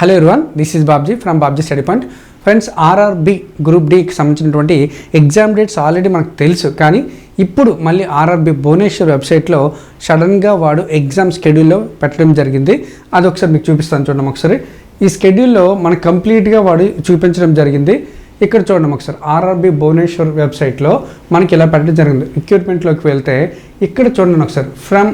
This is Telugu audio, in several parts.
Hello everyone this is Babji from Babji study point friends RRB group డికి సంబంధించినటువంటి ఎగ్జామ్ డేట్స్ ఆల్రెడీ మనకు తెలుసు కానీ ఇప్పుడు మళ్ళీ ఆర్ఆర్బి భువనేశ్వర్ వెబ్సైట్లో సడన్గా వాడు ఎగ్జామ్ షెడ్యూల్లో పెట్టడం జరిగింది. అది ఒకసారి మీకు చూపిస్తాను చూడండి ఒకసారి. ఈ షెడ్యూల్లో మనకు కంప్లీట్గా వాడు చూపించడం జరిగింది. ఇక్కడ చూడండి ఒకసారి. ఆర్ఆర్బి భువనేశ్వర్ వెబ్సైట్లో మనకి ఇలా పెట్టడం జరిగింది. రిక్రూట్మెంట్లోకి వెళ్తే ఇక్కడ చూడండి ఒకసారి. ఫ్రమ్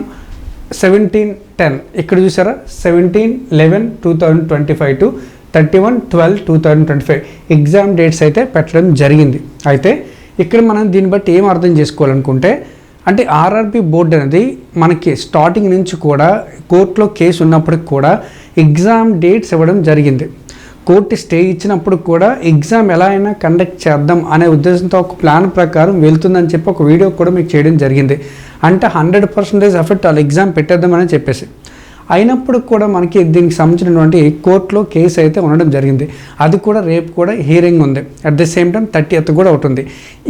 సెవెంటీన్ టెన్ ఇక్కడ చూసారా? Seventeen eleven two thousand twenty five to thirty one twelve two thousand twenty five exam dates అయితే పెట్టడం జరిగింది. అయితే ఇక్కడ మనం దీన్ని బట్టి ఏం అర్థం చేసుకోవాలనుకుంటే అంటే ఆర్ఆర్బి బోర్డు అనేది మనకి స్టార్టింగ్ నుంచి కూడా కోర్టులో కేసు ఉన్నప్పటికి కూడా ఎగ్జామ్ డేట్స్ ఇవ్వడం జరిగింది. కోర్టు స్టే ఇచ్చినప్పుడు కూడా ఎగ్జామ్ ఎలా అయినా కండక్ట్ చేద్దాం అనే ఉద్దేశంతో ఒక ప్లాన్ ప్రకారం వెళ్తుందని చెప్పి ఒక వీడియో కూడా మీకు చేయడం జరిగింది. అంటే హండ్రెడ్ పర్సెంటేజ్ ఎఫెక్ట్ వాళ్ళు ఎగ్జామ్ పెట్టేద్దామని చెప్పేసి. అయినప్పుడు కూడా మనకి దీనికి సంబంధించినటువంటి కోర్టులో కేసు అయితే ఉండడం జరిగింది. అది కూడా రేపు కూడా హియరింగ్ ఉంది. At the same time thirtieth కూడా ఉంటుంది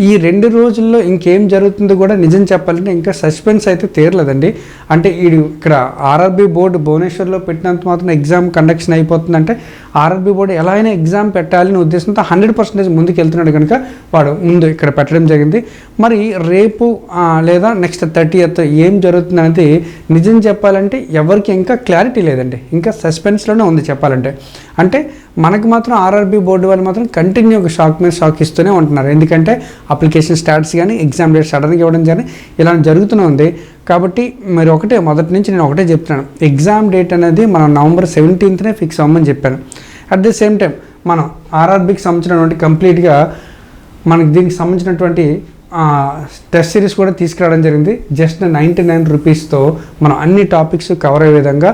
ఈ రెండు రోజుల్లో ఇంకేం జరుగుతుందో కూడా నిజం చెప్పాలంటే ఇంకా సస్పెన్స్ అయితే తీరలేదండి. అంటే ఈ ఇక్కడ ఆర్ఆర్బి బోర్డు భువనేశ్వర్లో పెట్టినంత మాత్రం ఎగ్జామ్ కండక్షన్ అయిపోతుందంటే ఆర్ఆర్బి బోర్డు ఎలా అయినా ఎగ్జామ్ పెట్టాలని ఉద్దేశంతో హండ్రెడ్ పర్సెంటేజ్ ముందుకు వెళ్తున్నాడు కనుక వాడు ముందు ఇక్కడ పెట్టడం జరిగింది. మరి రేపు లేదా నెక్స్ట్ థర్టీ ఎత్ ఏం జరుగుతుంది అనేది నిజం చెప్పాలంటే ఎవరికి ఇంకా క్లారిటీ లేదండి. ఇంకా సస్పెన్స్లోనే ఉంది చెప్పాలంటే. అంటే మనకు మాత్రం ఆర్ఆర్బీ బోర్డు వాళ్ళు మాత్రం కంటిన్యూ ఒక షాక్ మీద షాక్ ఇస్తూనే ఉంటున్నారు. ఎందుకంటే అప్లికేషన్ స్టాట్స్ కానీ ఎగ్జామ్ డేట్ సడన్గా ఇవ్వడం కానీ ఇలా జరుగుతూనే ఉంది. కాబట్టి మరి ఒకటే మొదటి నుంచి నేను ఒకటే చెప్తున్నాను. ఎగ్జామ్ డేట్ అనేది మనం నవంబర్ సెవెంటీన్త్నే ఫిక్స్ అవ్వమని చెప్పాను. అట్ ది సేమ్ టైం మనం ఆర్ఆర్బీకి సంబంధించినటువంటి కంప్లీట్గా మనకి దీనికి సంబంధించినటువంటి టెస్ట్ సిరీస్ కూడా తీసుకురావడం జరిగింది. జస్ట్ నైంటీ నైన్ రూపీస్తో మనం అన్ని టాపిక్స్ కవర్ అయ్యే విధంగా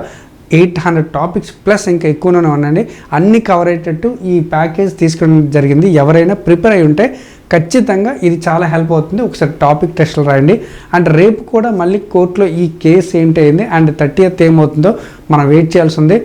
ఎయిట్ హండ్రెడ్ టాపిక్స్ ప్లస్ ఇంకా ఎక్కువనే ఉన్నాయండి. అన్ని కవర్ అయ్యేటట్టు ఈ ప్యాకేజ్ తీసుకోవడం జరిగింది. ఎవరైనా ప్రిపేర్ అయి ఉంటే ఖచ్చితంగా ఇది చాలా హెల్ప్ అవుతుంది. ఒకసారి టాపిక్ టెస్ట్లు రాయండి. అండ్ రేపు కూడా మళ్ళీ కోర్టులో ఈ కేసు ఏంటి అయింది అండ్ థర్టీ ఎత్ ఏమవుతుందో మనం వెయిట్ చేయాల్సి ఉంది.